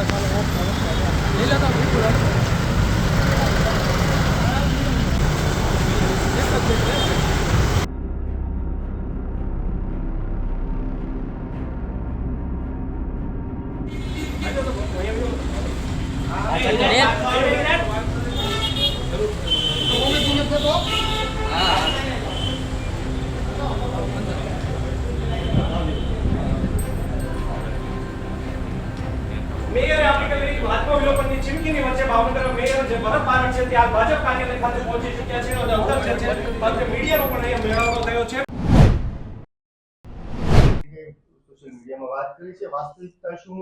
Let's go. Bhavnagar mayor જે ભરત બારડ છે ત્યાં ભાજપ કાર્યાલય ખાતે પહોંચી ચૂક્યા છે અને ઉત્તર છે અંતે મીડિયાનો પણ અહીંયા મેળાવો થયો છે. સોશિયલ મીડિયામાં વાત કરી છે. વાસ્તવિકતા શું?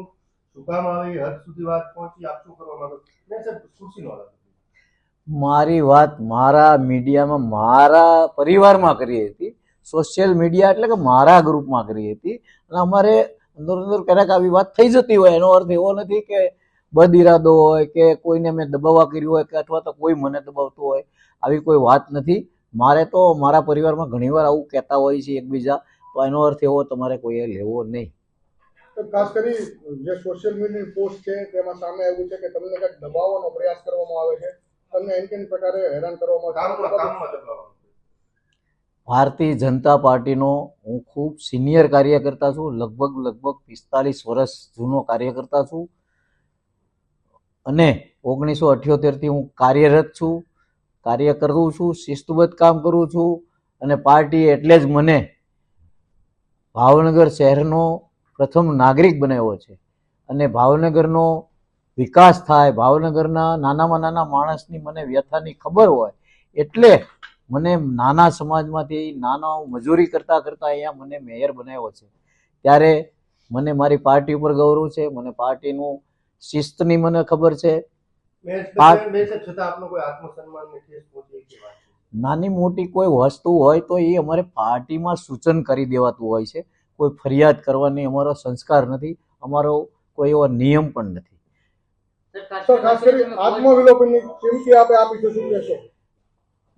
શું કામ આવી? હદ સુધી વાત પહોંચી? આપ શું કરવા માંગો છો? સાહેબ ખુરશીનો મારી વાત મારા મીડિયામાં મારા પરિવારમાં કરી હતી. સોશિયલ મીડિયા એટલે કે મારા ગ્રુપમાં કરી હતી. અને અમારે અંદર અંદર ક્યારેક આવી વાત થઈ જતી હોય એનો અર્થ એવો નથી કે બદ ઇરાદો હોય કે કોઈને મેં દબાવવા કર્યું હોય કે અથવા તો કોઈ મને દબાવતું હોય આવી કોઈ વાત નથી. મારે તો મારા પરિવારમાં ઘણીવાર આવું કહેતા હોય છે એકબીજા તો એનો અર્થ એવો તમારે કોઈએ લેવો નહીં. ખાસ કરી જે સોશિયલ મીડિયાની પોસ્ટ છે તેમાં સામે આવ્યું છે કે તમને કંઈક દબાવવાનો પ્રયાસ કરવામાં આવે છે તમને એમ કેમ પ્રકારે હેરાન કરવામાં આવે. ભારતીય જનતા પાર્ટીનો હું ખૂબ સિનિયર કાર્યકર્તા છું લગભગ લગભગ પિસ્તાલીસ વર્ષ જૂનો કાર્યકર્તા છું. અને ઓગણીસો અઠ્યોતેરથી હું કાર્યરત છું, કાર્ય કરું છું, શિસ્તબદ્ધ કામ કરું છું અને પાર્ટી એટલે જ મને ભાવનગર શહેરનો પ્રથમ નાગરિક બનાવ્યો છે. અને ભાવનગરનો વિકાસ થાય, ભાવનગરના નાનામાં નાના માણસની મને વ્યથાની ખબર હોય, એટલે મને નાના સમાજમાંથી, નાના મજૂરી કરતાં કરતાં અહીંયા મને મેયર બનાવ્યો છે. ત્યારે મને મારી પાર્ટી ઉપર ગૌરવ છે, મને પાર્ટીનું શિસ્તની મને ખબર છે. નાની મોટી કોઈ વસ્તુ હોય તો એ અમારે પાર્ટીમાં સૂચન કરી દેવાતું હોય છે. કોઈ ફરિયાદ કરવાની અમારો સંસ્કાર નથી. અમારો કોઈ એવો નિયમ પણ નથી.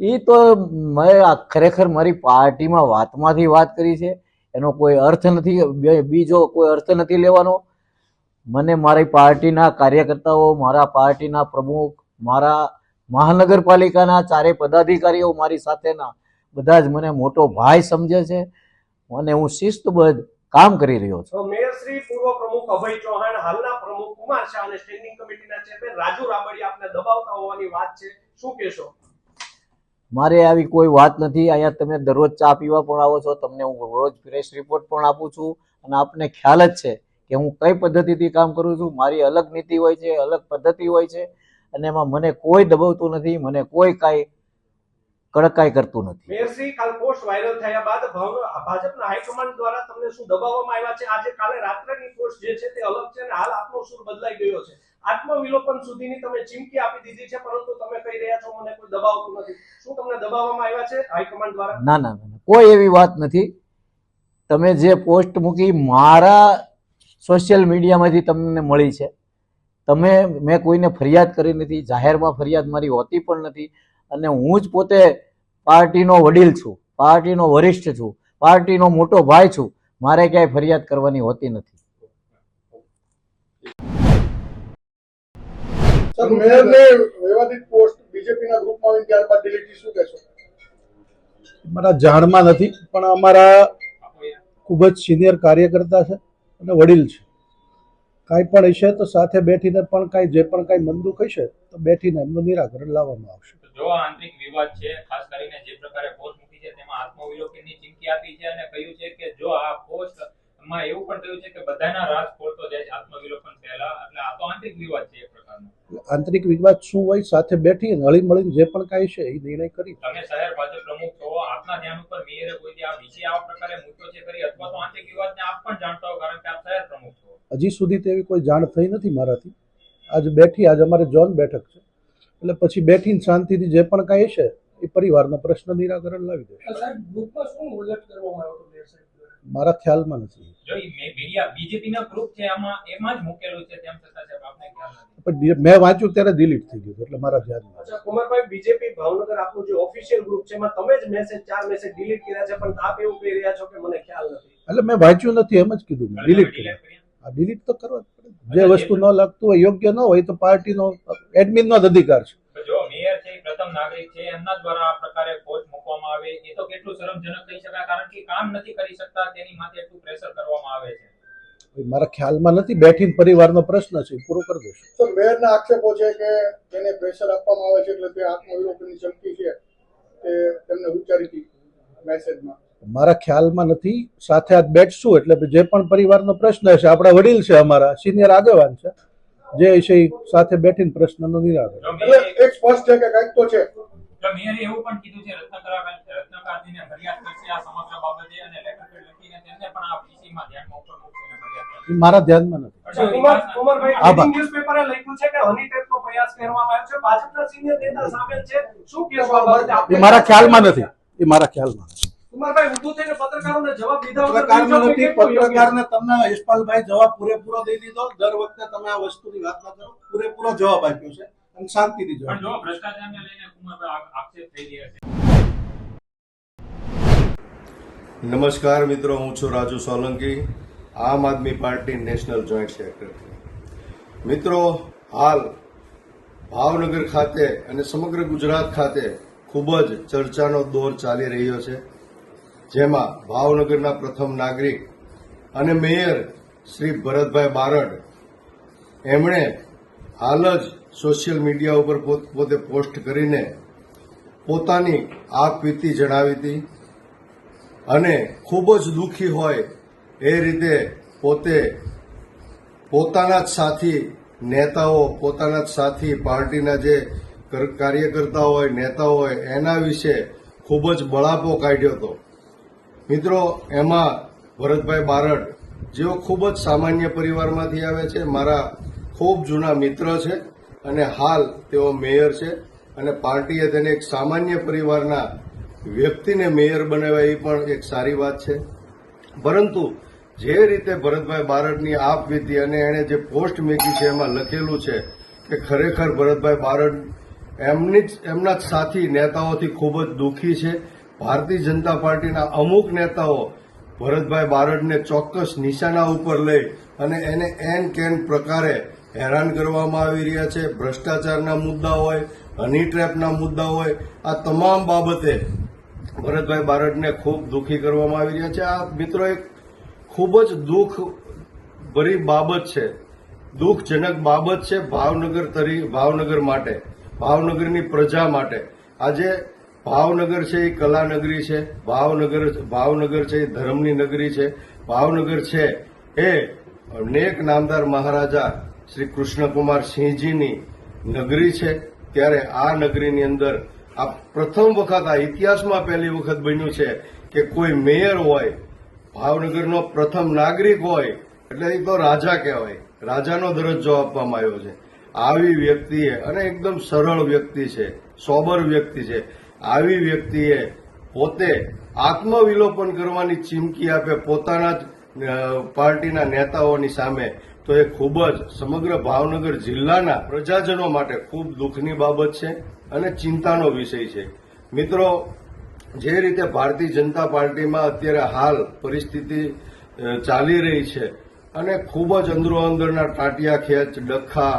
એ તો મેં આ ખરેખર મારી પાર્ટીમાં વાતમાંથી વાત કરી છે. એનો કોઈ અર્થ નથી. બે- બીજો કોઈ અર્થ નથી લેવાનો. મને મારી પાર્ટીના કાર્યકર્તાઓ મારા પાર્ટીના પ્રમુખ મારા મહાનગરપાલિકાના ચારે પદાધિકારીઓ મારી સાથેના બધા જ મને મોટો ભાઈ સમજે છે અને હું શિસ્તબદ્ધ કામ કરી રહ્યો છું. મેયર શ્રી પૂર્વ પ્રમુખ અભય ચૌહાણ હાલના પ્રમુખ કુમાર શાહ અને સ્ટેન્ડિંગ કમિટીના ચેરમેન રાજુ રાબડી આપને દબાવતા હોવાની વાત છે. શું કહેશો? મારે આવી કોઈ વાત નથી. અહીંયા તમે દરરોજ ચા પીવા પણ આવો છો. તમને હું રોજ પ્રેસ રિપોર્ટ પણ આપું છું અને આપને ખ્યાલ જ છે કે હું કઈ પદ્ધતિથી કામ કરું છું મારી અલગ નીતિ હોય છે અલગ પદ્ધતિ હોય છે અને એમાં મને કોઈ દબાવતું નથી મને કોઈ કાંઈ કડકાઈ કરતું નથી. મેરસી કાલ પોસ્ટ વાયરલ થયા બાદ ભાજપના હાઈકમાન્ડ દ્વારા તમને શું દબાવવામાં આવ્યા છે? આજે કાલે રાત્રેની પોસ્ટ જે છે તે અલગ છે અને હાલ આપનો સૂર બદલાઈ ગયો છે. આત્મવિલોપન સુધીની તમે ચીમકી આપી દીધી છે પરંતુ તમે કહી રહ્યા છો મને કોઈ દબાવતું નથી. શું તમને દબાવવામાં આવ્યા છે હાઈકમાન્ડ દ્વારા? ના ના ના. કોઈ એવી વાત નથી. તમે જે પોસ્ટ મૂકી મારા સોશિયલ મીડિયામાંથી તમને મળી છે. તમે મેં કોઈને ફરિયાદ કરી નથી જાહેરમાં ફરિયાદ મારી હોતી પણ નથી અને હું જ પોતે પાર્ટીનો વડીલ છું પાર્ટીનો વરિષ્ઠ છું પાર્ટીનો મોટો ભાઈ છું મારે ક્યાંય ફરિયાદ કરવાની હોતી નથી. મારા જાણમાં નથી પણ અમારા ખૂબ જ સિનિયર કાર્યકર્તા છે. અને વડીલ છે. કાંઈ પણ હશે તો સાથે બેઠીને પણ કાંઈ જે પણ કાંઈ મંદુક હશે તો બેઠીને એમનું નિરાકરણ લાવવામાં આવશે. જો આંતરિક વિવાદ છે, ખાસ કરીને જે પ્રકારે પોસ્ટ મૂકી છે, તેમાં આત્મવિલોકનની ચીમકી આપી છે અને કહ્યું છે કે જો આ પોસ્ટમાં એવું પણ કહ્યું છે કે બધાના રાજ ખોલતો જાય છે આત્મવિલોકન પહેલા. એટલે આ તો આંતરિક વિવાદ છે. આંતરિક વિવાદ શું હોય સાથે બેઠી હળી મળીને જે પણ કાંઈ છે એ નિર્ણય કરી. તમે શહેર ભાજપ પ્રમુખ છો આપના ધ્યાન ઉપર મેયરે કોઈ દી આ વિશે આવા પ્રકારે મૂક્યો છે કરી અથવા તો આંતરિક વિવાદને આપ પણ જાણતા હો કારણ કે આપ શહેર પ્રમુખ છો. હજી સુધી તેવી કોઈ જાણ થઈ નથી મારાથી. આજ બેઠી આજ અમારે જોન બેઠક છે. એટલે પછી બેઠીને શાંતિથી જે પણ કાંઈ છે એ પરિવારના પ્રશ્ન નિરાકરણ લાવી દેશે મારા ખ્યાલમાં નથી. જો ઈ મે- મીડિયા બીજેપી ના ગ્રુપ છે આમાં એમાં જ મૂકેલું છે તેમ છતાં સાહેબ આપને ખ્યાલ નથી. પણ મેં વાંચ્યું ત્યારે ડિલીટ થઈ ગયું એટલે મારા ધ્યાનમાં અચ્છા કુમારભાઈ બીજેપી ભાવનગર આપનું જે ઓફિશિયલ ગ્રુપ છે એમાં તમે જ મેસેજ ચાર મેસેજ ડિલીટ કર્યા છે પણ આપ એવું કહી રહ્યા છો કે મને ખ્યાલ નથી. એટલે મેં વાંચ્યું નથી એમ જ કીધું મેં ડિલીટ કર્યા? આ ડિલીટ તો કરવા જ જે વસ્તુ ન લાગતું હોય યોગ્ય ન હોય તો પાર્ટીનો એડમિનનો જ અધિકાર છે. જો મેયર છે પ્રથમ નાગરિક છે એમના દ્વારા આ પ્રકારે પોસ્ટ મૂકવામાં આવે એ તો કેટલું શરમજનક કહી શકાય કારણ કે કામ નથી કરી શકતા તેની માથે એટલું પ્રેશર કરવામાં આવે છે. મારા ખ્યાલમાં નથી બેઠીને પરિવારનો પ્રશ્ન છે પૂરો કરી દઈશું. સર મેયરના આક્ષેપો છે કે તેને પ્રેશર આપવામાં આવે છે એટલે તે આત્મવિલોપનની ચમકી છે તે તેમને ઉચ્ચારી હતી મેસેજમાં મારા ખ્યાલમાં નથી સાથે આજ બેઠશું એટલે જે પણ પરિવારનો પ્રશ્ન છે આપણા વડીલ છે અમારા સિનિયર આગેવાન છે જે છે સાથે બેઠીને પ્રશ્નનો નિરાકરણ. એક સ્પષ્ટ છે કે કંઈક તો છે. મેયરે એવું પણ કીધું છે રત્નાકર રત્નાકરજીને ફરિયાદ કરશે આ સમગ્ર બાબતે અને લેટર લખીને તેમને પણ આ પીસીમાં માં ધ્યાનમાં ઉપર મૂકશે અને ફરિયાદ કરશે. મારા ધ્યાનમાં નથી. કુમાર કુમારભાઈ ન્યૂઝપેપરે લખ્યું છે કે હની ટેપનો પ્રયાસ કરવામાં આવ્યો છે. ભાજપના સિનિયર નેતા સામેલ છે. શું આ બાબતે આપને? એ મારા ખ્યાલમાં નથી. એ મારા ખ્યાલમાં નથી. કુમારભાઈ ઊભું થઈને પત્રકારોને જવાબ દીધા નથી પત્રકારને તમને યશપાલભાઈ જવાબ પૂરેપૂરો દઈ દીધો. દર વખતે તમે આ વસ્તુની વાત ના કરો. પૂરેપૂરો જવાબ આપ્યો છે. અને શાંતિથી પણ જો ભ્રષ્ટાચારને લઈને કુમારભાઈ આક્ષેપ થઈ રહ્યા છે. નમસ્કાર મિત્રો હું છું Raju Solanki Aam Aadmi Party national joint secretary. મિત્રો હાલ ભાવનગર ખાતે અને સમગ્ર ગુજરાત ખાતે ખૂબ જ ચર્ચાનો દોર ચાલી રહ્યો છે જેમાં ભાવનગરના પ્રથમ નાગરિક અને મેયર શ્રી ભરતભાઈ બારડ. એમણે હાલ જ સોશિયલ મીડિયા ઉપર પોત- પોસ્ટ કરીને પોતાની આપવીતી જણાવી હતી. અને ખૂબ જ દુઃખી હોય એ રીતે પોતે પોતાના જ સાથી નેતાઓ, પોતાના જ સાથી પાર્ટીના જે કાર્યકર્તા હોય, નેતાઓ હોય, એના વિશે ખૂબ જ બળાપો કાઢ્યો હતો. મિત્રો, એમાં ભરતભાઈ બારડ જેઓ ખૂબ જ સામાન્ય પરિવારમાંથી આવે છે, મારા ખૂબ જૂના મિત્ર છે. અને હાલ તેઓ મેયર છે અને પાર્ટીએ તેને એક સામાન્ય પરિવારના વ્યક્તિને મેયર બનાવ્યા એ પણ એક સારી વાત છે. પરંતુ જે રીતે ભરતભાઈ બારડની આપવીતી અને એણે જે પોસ્ટ મેકી છે એમાં લખેલું છે કે ખરેખર ભરતભાઈ બારડ એમની જ, એમના જ સાથી નેતાઓથી ખૂબ જ દુઃખી છે. ભારતીય જનતા પાર્ટીના અમુક નેતાઓ ભરતભાઈ બારડને ચોક્કસ નિશાના ઉપર લઈ અને એને એન કેન પ્રકારે હેરાન કરવામાં આવી રહ્યા છે, ભ્રષ્ટાચારના મુદ્દા હોય, હની ટ્રેપના મુદ્દા હોય, આ તમામ બાબતે ભરતભાઈ બારડને ખૂબ દુઃખી કરવામાં આવી રહ્યા છે. આ મિત્રો એક ખૂબ જ દુઃખ ભરી બાબત છે. દુઃખજનક બાબત છે ભાવનગર તરી, ભાવનગર માટે, ભાવનગરની પ્રજા માટે. આજે ભાવનગર છે એ કલાનગરી છે, ભાવનગર ભાવનગર છે એ ધર્મની નગરી છે, ભાવનગર છે એ નેક નામદાર મહારાજા શ્રી કૃષ્ણકુમાર સિંહજીની નગરી છે, ત્યારે આ નગરીની અંદર આ પ્રથમ વખત આ ઇતિહાસમાં પહેલી વખત બન્યું છે કે કોઈ મેયર હોય, ભાવનગરનો પ્રથમ નાગરિક હોય, એટલે એ તો રાજા કહેવાય. રાજાનો દરજ્જો આપવામાં આવ્યો છે. આવી વ્યક્તિએ, અને એકદમ સરળ વ્યક્તિ છે, સોબર વ્યક્તિ છે, આવી વ્યક્તિએ પોતે આત્મવિલોપન કરવાની ચીમકી આપે પોતાના જ પાર્ટીના નેતાઓની સામે તો એ ખૂબ જ સમગ્ર ભાવનગર જિલ્લાના પ્રજાજનો માટે ખૂબ દુઃખની બાબત છે અને ચિંતાનો વિષય છે. મિત્રો, જે રીતે ભારતીય જનતા પાર્ટીમાં અત્યારે હાલ પરિસ્થિતિ ચાલી રહી છે અને ખૂબ જ અંદરો અંદરના ટાટિયા ખેંચ, ડખા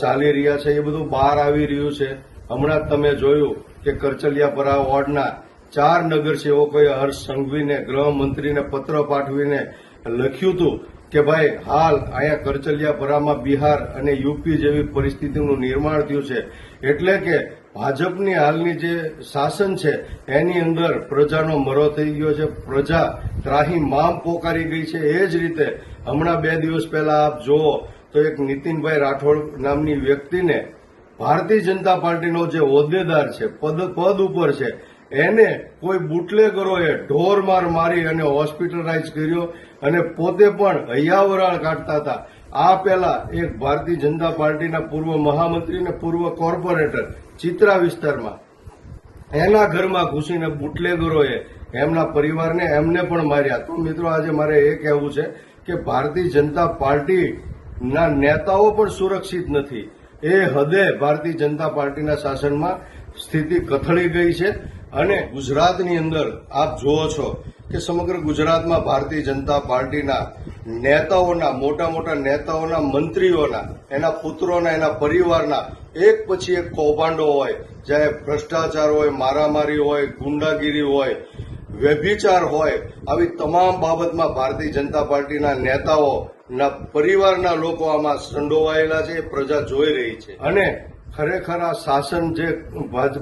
ચાલી રહ્યા છે, એ બધું બહાર આવી રહ્યું છે. હમણાં તમે જોયું કે કરચલિયાપરા વોર્ડના ચાર નગરસેવકોએ હર્ષ સંઘવીને, ગૃહમંત્રીને પત્ર પાઠવીને લખ્યું હતું કે ભાઈ, હાલ અહીંયા કરચલિયાપરામાં બિહાર અને યુપી જેવી પરિસ્થિતિનું નિર્માણ થયું છે. એટલે કે ભાજપની હાલની જે શાસન છે, એની અંદર પ્રજાનો મરો થઈ ગયો છે. પ્રજા ત્રાહી મામ પોકારી ગઈ છે. એ જ રીતે હમણાં બે દિવસ પહેલા આપ જુઓ તો એક નીતિનભાઈ રાઠોડ નામની વ્યક્તિને ભારતીય જનતા પાર્ટીનો જે હોદ્દેદાર છે, પદ પદ ઉપર છે એને કોઈ બુટલેગરોએ ઢોર માર મારી અને હોસ્પિટલાઇઝ કર્યો અને પોતે પણ હૈયાવરાળ કાઢતા હતા. આ પહેલા એક ભારતીય જનતા પાર્ટીના પૂર્વ મહામંત્રી અને પૂર્વ કોર્પોરેટર ચિત્રા વિસ્તારમાં. એના ઘરમાં ઘૂસીને બુટલેગરોએ એમના પરિવારને એમને પણ માર્યા. તો મિત્રો આજે મારે એ કહેવું છે કે ભારતીય જનતા પાર્ટીના નેતાઓ પણ સુરક્ષિત નથી. એ હદે ભારતીય જનતા પાર્ટીના શાસનમાં સ્થિતિ કથળી ગઈ છે. અને ગુજરાતની અંદર આપ જુઓ છો કે સમગ્ર ગુજરાતમાં ભારતીય જનતા પાર્ટીના નેતાઓના, મોટા મોટા નેતાઓના, મંત્રીઓના, એના પુત્રોના, એના પરિવારના એક પછી એક કૌભાંડો હોય ચાહે ભ્રષ્ટાચાર હોય, મારામારી હોય, ગુંડાગીરી હોય, વ્યભિચાર હોય, આવી તમામ બાબતમાં ભારતીય જનતા પાર્ટીના નેતાઓના, પરિવારના લોકો આમાં સંડોવાયેલા છે, પ્રજા જોઈ રહી છે. અને ખરેખર આ શાસન જે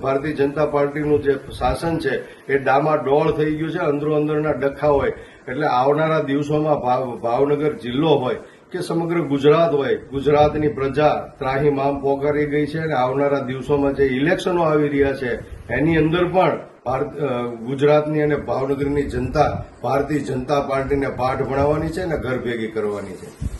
ભારતીય જનતા પાર્ટીનું જે શાસન છે, એ ડામાડોળ થઈ ગયું છે, અંદરો અંદરના ડખા હોય. એટલે આવનારા દિવસોમાં ભાવ- ભાવનગર જિલ્લો હોય કે સમગ્ર ગુજરાત હોય, ગુજરાતની પ્રજા ત્રાહીમામ પોકારી ગઈ છે અને આવનારા દિવસોમાં જે ઇલેક્શનો આવી રહ્યા છે, એની અંદર પણ ભારત ગુજરાતની અને ભાવનગરની જનતા, ભારતીય જનતા પાર્ટીને પાઠ ભણાવવાની છે અને ઘર ભેગી કરવાની છે.